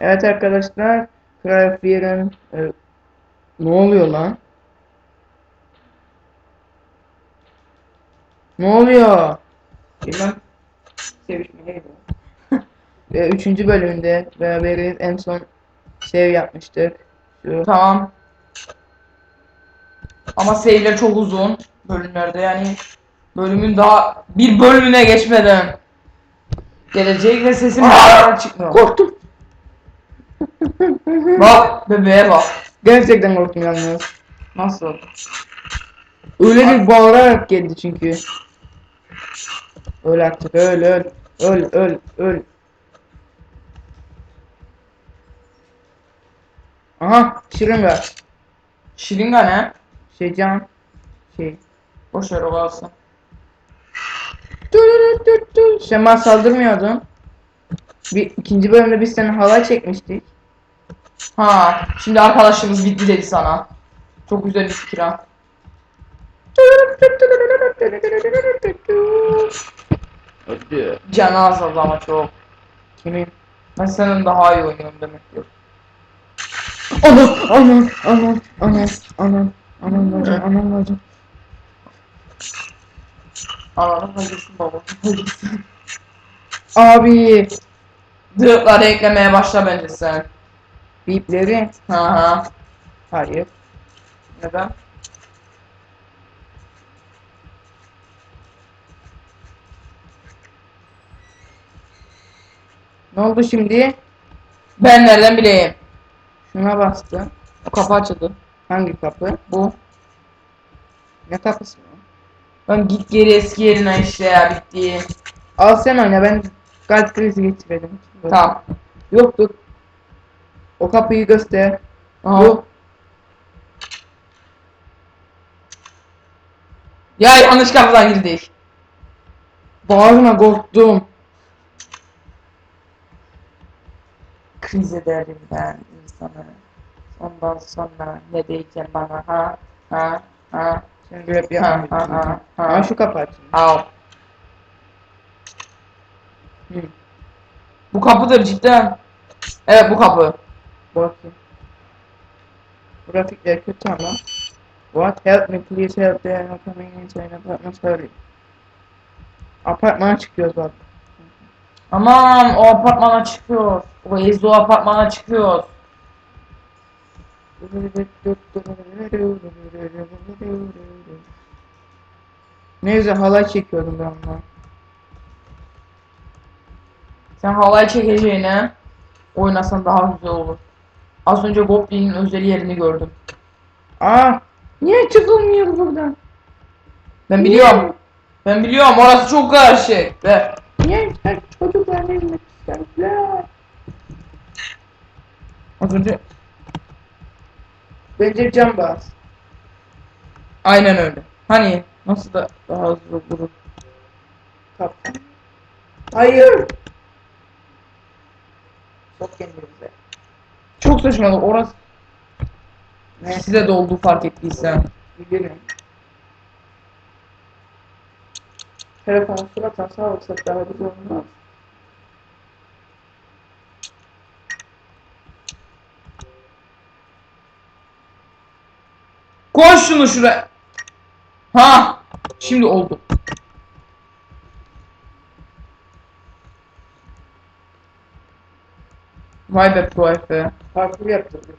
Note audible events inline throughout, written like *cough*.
Evet arkadaşlar. Cry of Fear'ın e, ne oluyor lan? Ne oluyor? Bilmem. Sevişmeyeydi. *laughs* e, üçüncü bölümünde beraberiz. En son şey yapmıştık. Şu. Tamam. Ama seyirler çok uzun bölümlerde yani bölümün daha bir bölümüne geçmeden gelecek ve sesim hala çıkmıyor. Korktum. Bak bebeğe bak. Gerçekten korktum yalnız. Nasıl? Öyle bir bağırarak geldi çünkü. Öl artık öl öl. Öl öl öl. Aha şırınga. Şiringa ne? Şey can. Şey. Boş ver o kalsın. Bana saldırmıyordun. Bir ikinci bölümde biz senin halay çekmiştik. Ha, şimdi arkadaşımız bitti dedi sana. Çok güzel bir fikir ha. Hadi. Canı azaldı ama çok. Kimin? Ben senin daha iyi oynuyorum demek ki. Anam anam anam anam anam anam bacım anam bacım. Anladım hayırlısı baba. Hayırlısı. Abi. Dıkları eklemeye başla bence sen. Bipleri. Ha ha. Hayır. Neden? Ne oldu şimdi? Ben nereden bileyim? Şuna bastı. O kapı açıldı. Hangi kapı? Bu. Ne kapısı mı? Ben git geri eski yerine işte ya bitti. Al sen oyna ben kalp krizi geçirdim. Tamam. Yok dur. O kapıyı göster. Aha. Yok. Ya yanlış kapıdan girdik. Bağırma korktum. Kriz ederim ben insanı. Ondan sonra ne diyeceğim bana ha ha ha Şimdi rap ha ha ha Ha ha şu kapı açın. Al. Hı. Bu kapıdır cidden. Evet bu kapı. Bakayım. Grafikler kötü ama. What? Help me please help they are not coming inside apartment hurry. Apartmana çıkıyoruz bak. Aman o apartmana çıkıyor. O Ezo apartmana çıkıyor. Ne güzel halay çekiyordum ben onunla. Sen halay çekeceğine oynasan daha güzel olur. Az önce Goblin'in özel yerini gördüm. Aa! Niye çıkılmıyor buradan? Ben biliyorum. Ben biliyorum orası çok karışık. Ve Niye çocuklar ne bilmek isterler? az önce Bence cam bas. aynen öyle. Hani nasıl da daha hızlı vurur. Hayır. Çok kendimize. Çok saçmalık orası Ne? size de olduğu fark ettiysen. Bilirim. Telefonu suratına sağlıksak daha güzel olmaz. Koy şunu şuraya. Ha! Şimdi oldu. Vay be Pro Efe. Bizi.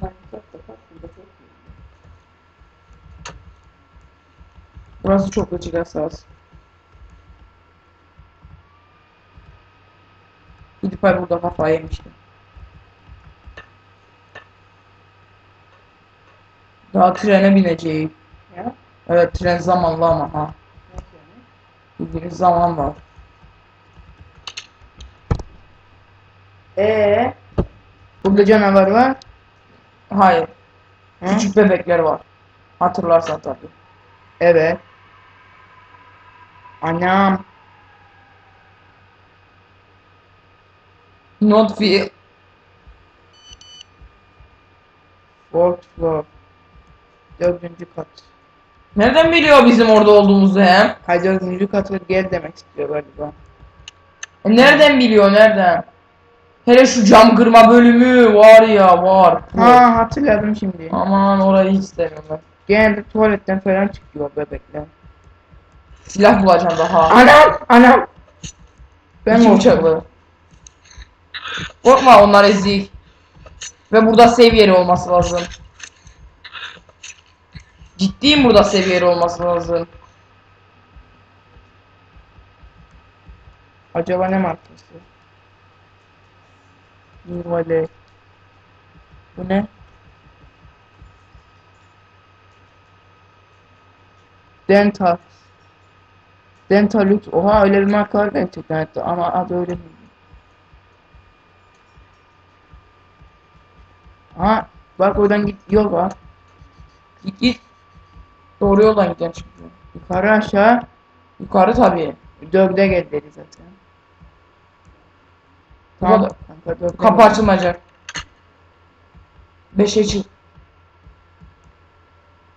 Minecraft'ta parkurda çok iyi. Burası çok açık esas. PewDiePie burada kafayı yemişti. Daha trene bineceğim. Ya? Evet tren zamanlı ama ha. Nasıl yani? Bildiğiniz zaman var. Ee, burada canavar var. Hayır. Hı? Küçük bebekler var. Hatırlarsan tabii. Evet. Anam. Not feel. Fourth floor. Dördüncü kat. Nereden biliyor bizim orada olduğumuzu hem? Hayır dördüncü katı gel demek istiyor galiba. E nereden biliyor nereden? Hele şu cam kırma bölümü var ya var. Ha hatırladım şimdi. Aman orayı hiç istemiyorum ben. Genelde tuvaletten falan çıkıyor bebekler. Silah bulacağım daha. Anam! Anam! Ben İki bıçaklı. Korkma onlar ezik. Ve burada save yeri olması lazım. Ciddiyim burada save yeri olması lazım. Acaba ne markası? Nivale. Bu ne? Dental. Dentalux. Oha öyle bir marka var gerçekten ama adı öyle değil. Aha bak oradan git yol var. Git git. Doğru yoldan çünkü. Yukarı aşağı. Yukarı tabii. Dörde gel dedi zaten. Tamam. Kapı açılmayacak. Beşe çık.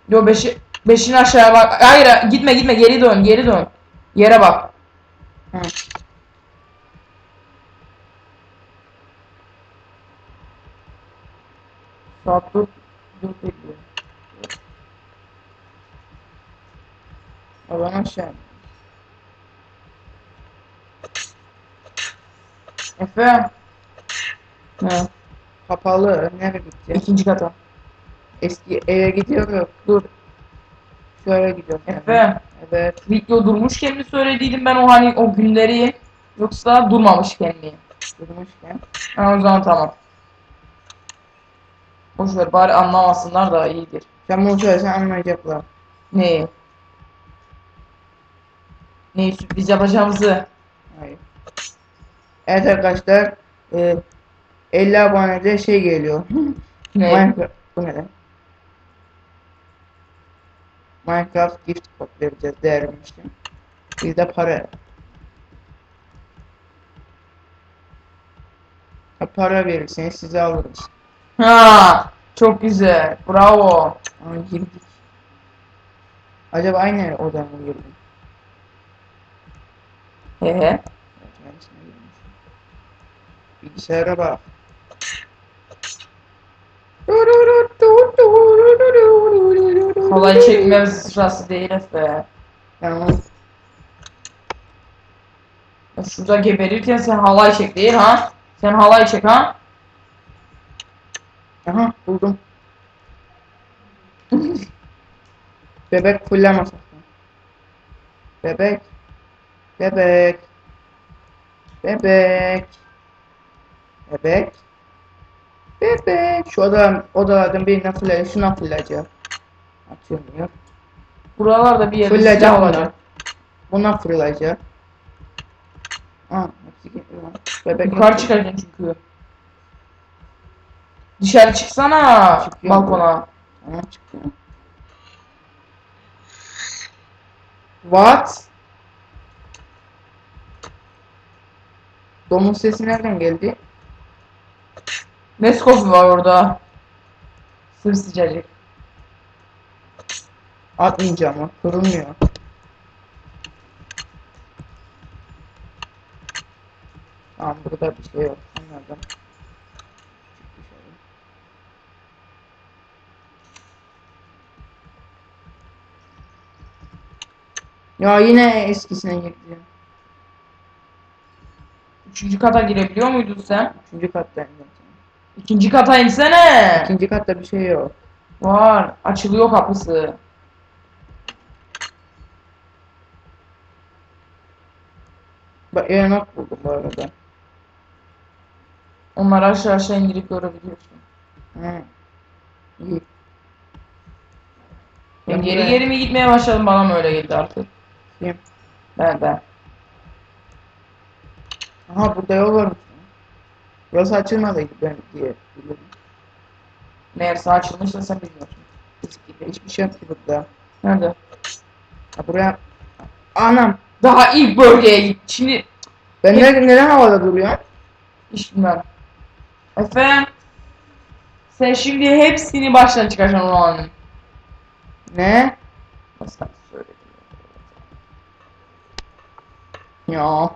Yo beşi, beşin aşağıya bak. Hayır gitme gitme geri dön geri dön. Yere bak. Ha. Saat dur. Dur bekliyor. Oradan aşağı. Efe. Ne? Kapalı. Nereye gideceğiz? İkinci kata. Eski eve gidiyor yok. Dur. Şöyle gidiyorum. yani. Efe. Evet. Video durmuşken mi söylediydim ben o hani o günleri yoksa durmamışken mi? Durmuşken. Ha o zaman tamam. Boş ver bari anlamasınlar da iyidir. Sen bunu söylesen anlayacaklar. Neyi? Neyi sürpriz yapacağımızı. Hayır. Evet arkadaşlar. E, 50 abonede şey geliyor. *laughs* Ne? Minecraft. Bu ne? Minecraft gift code vereceğiz değermiştim. Bir de para. Ha, para verirseniz size alırız. Ha, çok güzel. Bravo. Ama girdik. Acaba aynı odan mı girdim? He he. Evet, ben içine girmişim. Bilgisayara bak. Halay çekme sırası değil Efe. Tamam. Ya Şurada geberirken sen halay çek değil ha? Sen halay çek ha? Aha buldum. Bebek fulleme sakın. Bebek. Bebek. Bebek. Bebek. Bebek. Şu odadan, odalardan birine fulle, şuna fullayacak. Açılmıyor. Buralarda bir yerde Fullayacak silah buna. gitti lan. Bebek Yukarı çıkacaksın çünkü. Dışarı çıksana Çıkıyorum. balkona. Tamam çıkıyor. What? Domuz sesi nereden geldi? Nescoff var orada. Sır sıcacık. Atmayacağım o. Kırılmıyor. Tamam burada bir şey yok. Anladım. Ya yine eskisine girdi. Üçüncü kata girebiliyor muydun sen? Üçüncü kattayım zaten. İkinci kata insene. İkinci katta bir şey yok. Var. Açılıyor kapısı. Bak Erenok buldum bu arada. Onları aşağı aşağı indirip görebiliyorsun. İyi. Ben geri geri mi gitmeye başladım bana mı öyle geldi artık? Kim? Ben ben. Aha burada yol varmış. Burası açılmadıydı ben diye biliyorum. Meğerse açılmışsa sen bilmiyorsun. Hiçbir şey yok ki burada. Nerede? Ha buraya... Anam! Daha ilk bölgeye git. Şimdi Ben neden, neden havada duruyorum? hiç bilmem. Efendim? Sen şimdi hepsini baştan çıkaracaksın o anın. Ne? Nasıl söyledim? Ya.